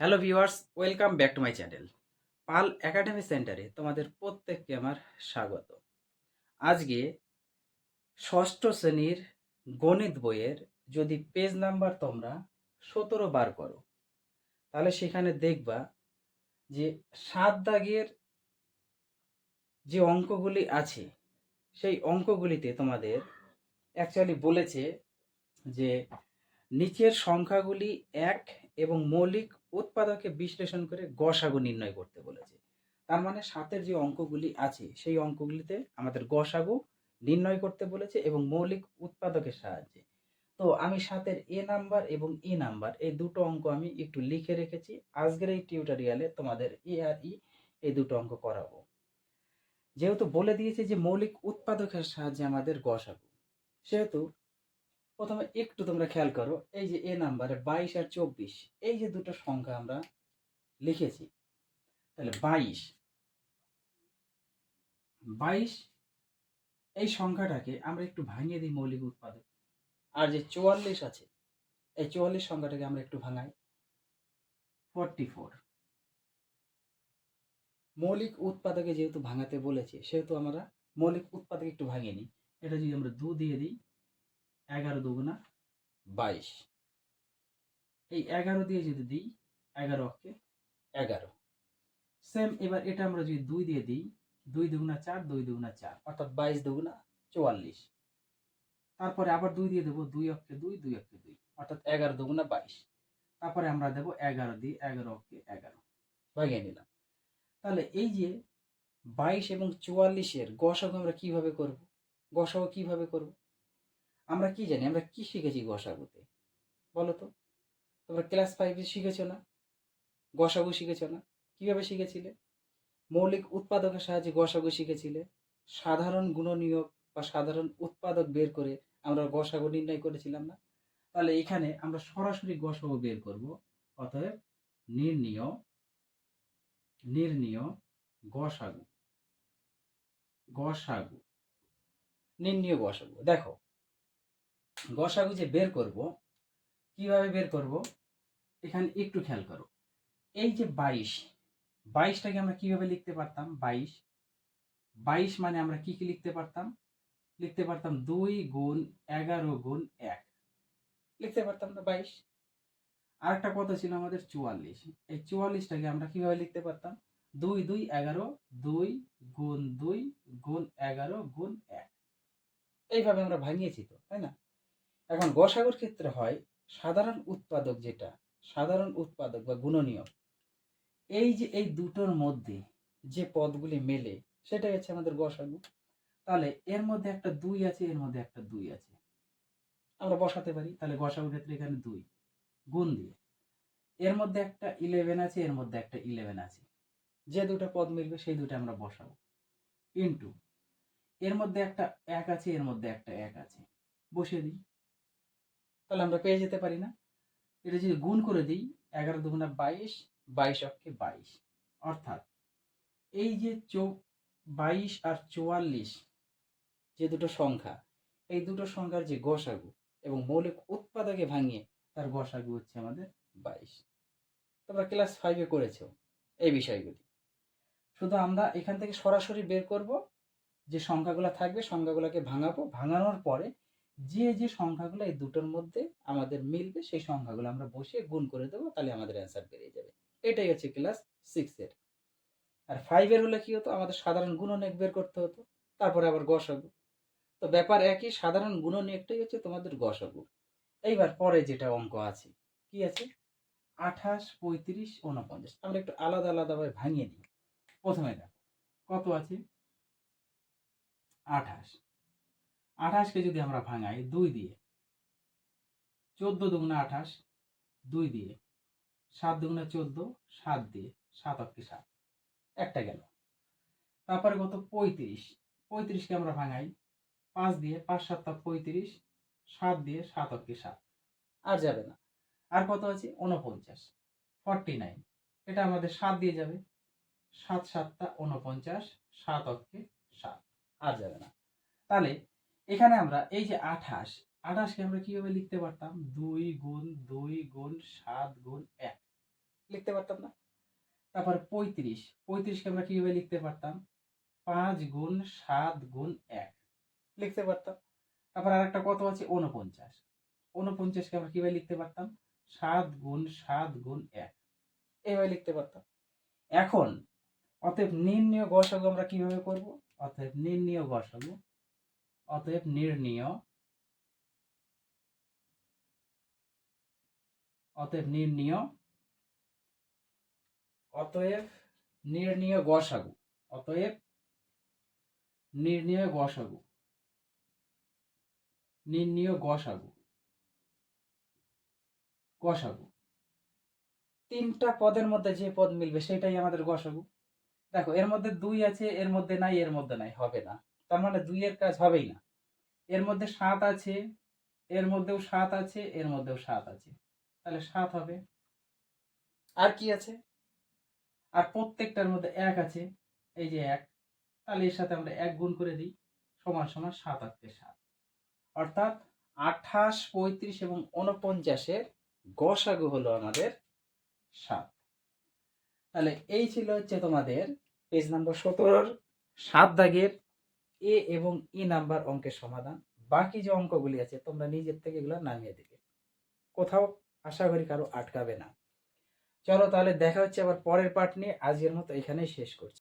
Hello viewers welcome back to my channel Pal academy সেন্টারে তোমাদের প্রত্যেককে আমার স্বাগত। আজকে ষষ্ঠ শ্রেণির গণিত বইয়ের যদি পেজ নাম্বার তোমরা সতেরো বার করো, তাহলে সেখানে দেখবা যে সাত দাগের যে অঙ্কগুলি আছে, সেই অঙ্কগুলিতে তোমাদের অ্যাকচুয়ালি বলেছে যে নিচের সংখ্যাগুলি এক এবং মৌলিক উৎপাদকে বিশ্লেষণ করে গসাগু নির্ণয় করতে বলেছে। তার মানে সাতের যে অঙ্কগুলি আছে, সেই অঙ্কগুলিতে আমাদের গসাগু নির্ণয় করতে বলেছে এবং মৌলিক উৎপাদকের সাহায্যে। তো আমি সাতের এ নাম্বার এবং ই নাম্বার, এই দুটো অঙ্ক আমি একটু লিখে রেখেছি। আজকের এই টিউটোরিয়ালে তোমাদের এ আর ই, এই দুটো অঙ্ক করাবো। যেহেতু বলে দিয়েছে যে মৌলিক উৎপাদকের সাহায্যে আমাদের গসাগু, সেহেতু প্রথমে একটু তোমরা খেয়াল করো, এই যে এ নাম্বারে বাইশ আর চব্বিশ, এই যে দুটো সংখ্যা আমরা লিখেছি, তাহলে বাইশ বাইশ, এই সংখ্যাটাকে আমরা একটু ভাঙিয়ে দিই মৌলিক উৎপাদক, আর যে চুয়াল্লিশ আছে, এই চুয়াল্লিশ সংখ্যাটাকে আমরা একটু ভাঙাই ফোরটি ফোর মৌলিক উৎপাদকে যেহেতু ভাঙাতে বলেছে, সেহেতু আমরা মৌলিক উৎপাদক একটু ভাঙিয়ে নিই, এটা যদি আমরা দু দিয়ে দিই এগারো দুগুণা বাইশ। এই এগারো দিয়ে যদি দিই, এগারো অক্ষে এগারো। সেম এবার এটা আমরা যদি দুই দিয়ে দিই, দুই দুগুণা চার, দুই দুগুণা চার, অর্থাৎ বাইশ দুগুণা চুয়াল্লিশ। তারপরে আবার দুই দিয়ে দেবো, দুই অক্ষে দুই দুই অক্ষে দুই, অর্থাৎ এগারো দুগুণা বাইশ। তারপরে আমরা দেবো এগারো দিয়ে এগারো অক্ষে এগারো। ভাগিয়ে নিলাম। তাহলে এই যে বাইশ এবং চুয়াল্লিশের গসাগু আমরা কীভাবে করব? গসাগু কীভাবে করব? আমরা কি জানি? আমরা কি শিখেছি গসাগুতে? বলো তো। তোমরা ক্লাস ফাইভে শিখেছো না? গসাগু শিখেছো না? কীভাবে শিখেছিলে? মৌলিক উৎপাদকের সাহায্যে গসাগু শিখেছিলে? সাধারণ গুণনীয়ক বা সাধারণ উৎপাদক বের করে আমরা গসাগু নির্ণয় করেছিলাম না? তাহলে এখানে আমরা সরাসরি গসাগু বের করব। অতএব নির্ণীয় নির্ণীয় গসাগু। গসাগু। নির্ণীয় গসাগু। দেখো গসাগু যে বের করব। কীভাবে বের করব? এখানে একটু খেয়াল করো। এই যে বাইশ, বাইশটাকে আমরা কীভাবে লিখতে পারতাম? বাইশ বাইশ মানে আমরা কি কি লিখতে পারতাম? লিখতে পারতাম দুই গুণ এগারো গুণ এক। লিখতে পারতাম না বাইশ। আরেকটা কত ছিল আমাদের চুয়াল্লিশ। এই চুয়াল্লিশটাকে আমরা কীভাবে লিখতে পারতাম? দুই দুই, এগারো, দুই গুণ দুই গুণ এগারো গুণ এক। এইভাবে আমরা ভাঙিয়েছি তো, তাই না? এখন গসাগুর ক্ষেত্রে হয় সাধারণ উৎপাদক যেটা, সাধারণ উৎপাদক বা গুণনীয় এই যে, এই দুটোর মধ্যে যে পদগুলি মেলে, সেটাই হচ্ছে আমাদের গসাগু। তাহলে এর মধ্যে একটা দুই আছে, এর মধ্যে একটা দুই আছে। আমরা বসাতে পারি, তাহলে গসাগুর ক্ষেত্রে এখানে দুই, গুণ দিয়ে। এর মধ্যে একটা ইলেভেন আছে, এর মধ্যে একটা ইলেভেন আছে। যে দুটো পদ মিলবে, সেই দুটো আমরা বসাবো। ইন্টু এর মধ্যে একটা এক আছে, এর মধ্যে একটা এক আছে। বসিয়ে দিই। তাহলে আমরা পেয়ে যেতে পারি না। এটা যদি গুণ করে দিই, এগারো দুগুণা বাইশ বাইশ অক্ষে বাইশ। অর্থাৎ এই যে চৌ, বাইশ আর চুয়াল্লিশ যে দুটো সংখ্যা, এই দুটো সংখ্যার যে গসাগু এবং মৌলিক উৎপাদকে ভাঙিয়ে তার গসাগু হচ্ছে আমাদের বাইশ। তোমরা ক্লাস ফাইভে করেছ এই বিষয়গুলি। শুধু আমরা এখান থেকে সরাসরি বের করব, যে সংখ্যাগুলো থাকবে, সংখ্যাগুলোকে ভাঙাবো। ভাঙানোর পরে যে যে সংখ্যাগুলো এই দুটোর মধ্যে আমাদের মিলবে, সেই সংখ্যাগুলো আমরা বসিয়ে গুণ করে দেবো, তাহলে আমাদের অ্যান্সার বেরিয়ে যাবে। এটাই হচ্ছে ক্লাস সিক্সের আর ফাইভের হলে কী হতো? আমাদের সাধারণ গুণনীয়ক বের করতে হতো, তারপরে আবার গসাগু। তো ব্যাপার একই, সাধারণ গুণনীয়কটাই হচ্ছে তোমাদের গসাগু। এইবার পরে যেটা অঙ্ক আছে, কি আছে? আঠাশ, পঁয়ত্রিশ উনপঞ্চাশ আমরা একটু আলাদা, আলাদাভাবে ভাঙিয়ে নিই। প্রথমে দেখো, কত আছে? আঠাশ। আঠাশকে যদি আমরা ভাঙাই দুই দিয়ে, চোদ্দ দুগুণা আঠাশ, দুই দিয়ে, সাত দুগুণা চোদ্দ, সাত দিয়ে, সাত অক্ষে সাত, একটা গেল। তারপরে কত? পঁয়ত্রিশ। পঁয়ত্রিশকে আমরা ভাঙাই, পাঁচ দিয়ে, পাঁচ সাতটা পঁয়ত্রিশ, সাত দিয়ে, সাত অক্ষে সাত, আর যাবে না। আর কত আছে? উনপঞ্চাশ ফর্টি নাইন। এটা আমাদের সাত দিয়ে যাবে। সাত সাতটা উনপঞ্চাশ সাত অক্ষে সাত, আর যাবে না। তাহলে এখানে আমরা এই যে আঠাশ, আঠাশকে আমরা কীভাবে লিখতে পারতাম? দুই গুণ দুই গুণ, সাত গুণ, এক। লিখতে পারতাম না? তারপর পঁয়ত্রিশ, পঁয়ত্রিশকে আমরা কীভাবে লিখতে পারতাম? পাঁচ গুণ, সাত গুণ, এক। লিখতে পারতাম। তারপর আর একটা কত আছে? উনপঞ্চাশ উনপঞ্চাশকে আমরা কীভাবে লিখতে পারতাম? সাত গুণ সাত গুণ, এক। এইভাবে লিখতে পারতাম। এখন অতএব নির্ণয় গসাগু আমরা কীভাবে করব? অতএব নির্ণয় গসাগু অতএব নির্ণয়। অতএব নির্ণয়। অতএব নির্ণয় গসাগু। অতএব নির্ণয় গসাগু। নির্ণয় গসাগু। গসাগু। তিনটা পদের মধ্যে যে পদ মিলবে সেটাই আমাদের গসাগু। দেখো, এর মধ্যে দুই আছে, এর মধ্যে নাই, এর মধ্যে নাই, হবে না। তার মানে দুই এর কাজ হবেই না। এর মধ্যে সাত আছে, এর মধ্যেও সাত আছে, এর মধ্যেও সাত আছে। তাহলে সাত হবে। আর কি আছে? আর প্রত্যেকটার মধ্যে এক আছে, এই যে এক। তাহলে এর সাথে আমরা এক গুণ করে দিই, সমান সমান সাত আটকে সাত। অর্থাৎ আঠাশ, পঁয়ত্রিশ এবং উনপঞ্চাশের গসাগু হলো আমাদের সাত। তাহলে এই ছিল হচ্ছে তোমাদের পেজ নাম্বার সতেরোর সাত দাগের এ এবং ই নাম্বার অঙ্কের সমাধান। বাকি যে অঙ্কগুলি আছে, তোমরা নিজের থেকে এগুলো নামিয়ে দেবে। কোথাও আশা করি কারও আটকাবে না। চলো তাহলে দেখা হচ্ছে আবার পরের পার্ট নিয়ে। আজকের মতো এখানেই শেষ করছি।